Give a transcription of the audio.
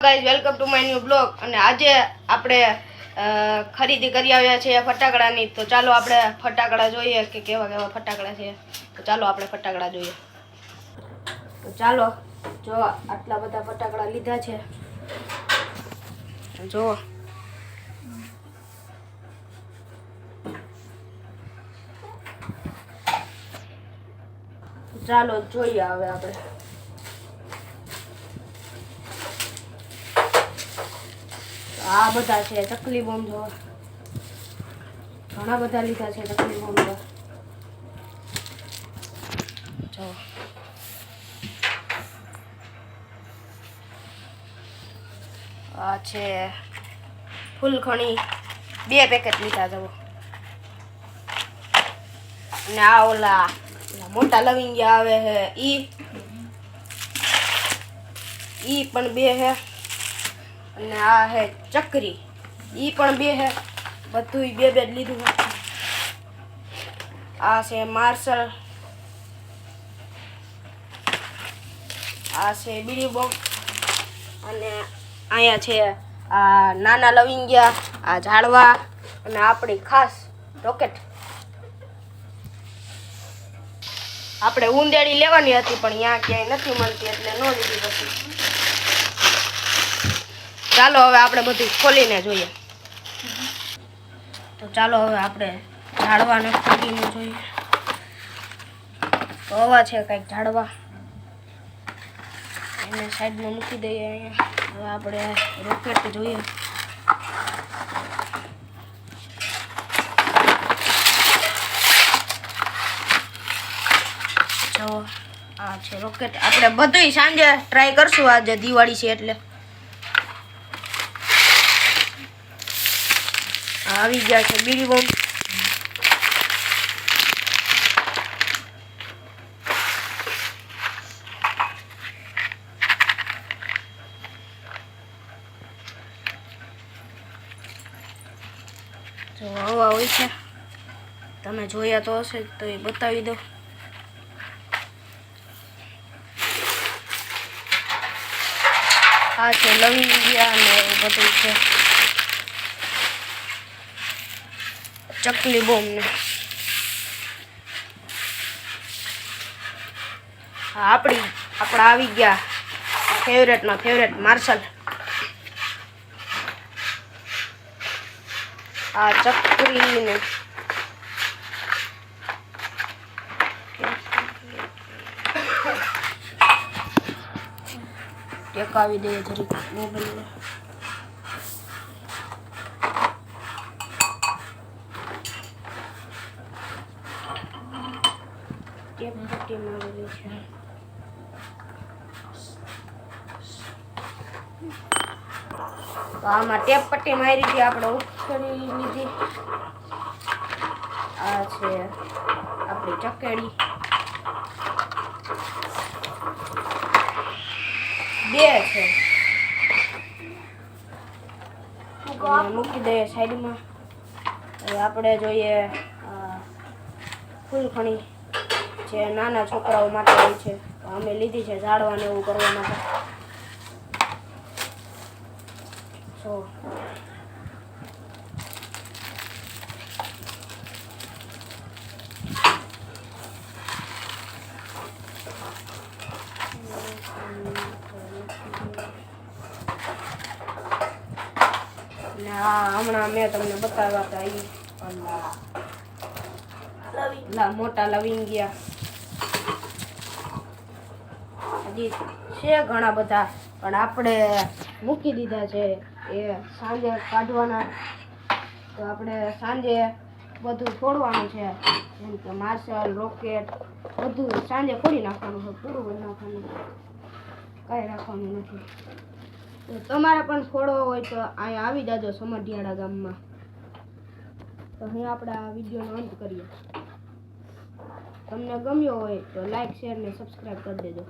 Guys welcome to my new blog અને આજે આપણે ખરીદી કરી આવ્યા છીએ ફટાકડાની. તો ચાલો આપણે ફટાકડા જોઈએ કે કેવા કેવા ફટાકડા છે. તો ચાલો આપણે ફટાકડા જોઈએ. તો ચાલો, જો આટલા બધા ફટાકડા લીધા છે. જો. ચાલો જોઈએ હવે આપણે. આ બધા છે ચકલી બોમ્બ જો ઘણા બધા લીધા છે ચકલી બોમ્બ જો. આ છે ફૂલખણી. બે પેકેટ લીધા જવો અને આ ઓલા મોટા લવિંગિયા આવે છે, ઈ. ઈ પણ બે છે. અને આ હે ચકરી. એ પણ બે હે. બધું બે બે લીધું આ છે માર્શલ. આ છે બીડી બોક્સ અને અહીંયા છે આ નાના લવિંગિયા, આ ઝાડવા અને આપણી ખાસ રોકેટ આપણે ઉંદેડી લેવાની હતી પણ અહીંયા ક્યાંય નથી મળતી એટલે ન લીધી પછી ચાલો હવે આપણે બધું ખોલીને જોઈએ. તો ચાલો હવે આપણે ઝાડવાને ખોલીને જોઈએ. તો હવા છે કંઈક ઝાડવા. એને સાઈડમાં મૂકી દઈએ અહીંયા. હવે આપણે રોકેટ જોઈએ. જો આ છે રોકેટ. આપણે બધુંય સાંજે ટ્રાય કરશું. આજે દિવાળી છે એટલે. આવી ગયા છે. બીડી બોમ્બ. જો આવા હોય છે. તમે જોયા તો હશે તો એ બતાવી દો. આ છે લવિંગિયા અને એવું બધું છે. ચકલી બોમ્બ ને હા આપણી આપણા આવી ગયા ફેવરેટમાં ફેવરેટ માર્શલ આ ચકરી ને ટેકાવી દઈએ જરીક મોબાઈલને ટેપ પટ્ટી મારેલી છે. તો આમાં ટેપ પટ્ટી મારી હતી આપણે ઉખેડી લીધી. આ છે આપણી ચકેડી. બે છે. મૂકી દઈએ સાઈડમાં. હવે આપણે જોઈએ ફૂલખણી. જે નાના છોકરાઓ માટે હોય છે અમે લીધી છે ઝાડવાને એવું કરવા માટે. ને હમણાં મેં તમને બતાવ્યા હતા એ મોટા લા મોટા લવિંગિયા. હજી છે ઘણા બધા, પણ આપણે મૂકી દીધા છે. એ સાંજે કાઢવાના. તો આપણે સાંજે બધું ફોડવાનું છે. જેમ કે માર્શલ, રોકેટ, બધું સાંજે ફોડી નાખવાનું છે. પૂરું કરી નાખવાનું કાંઈ રાખવાનું નથી. તો તમારે પણ ફોડવો હોય તો અહીંયા આવી જાજો સમઢિયાળા ગામમાં. તો અહીં આપણે આ વિડીયોનો અંત કરીએ. તમને ગમ્યો હોય તો લાઈક શેર ને સબસ્ક્રાઈબ કરી દેજો.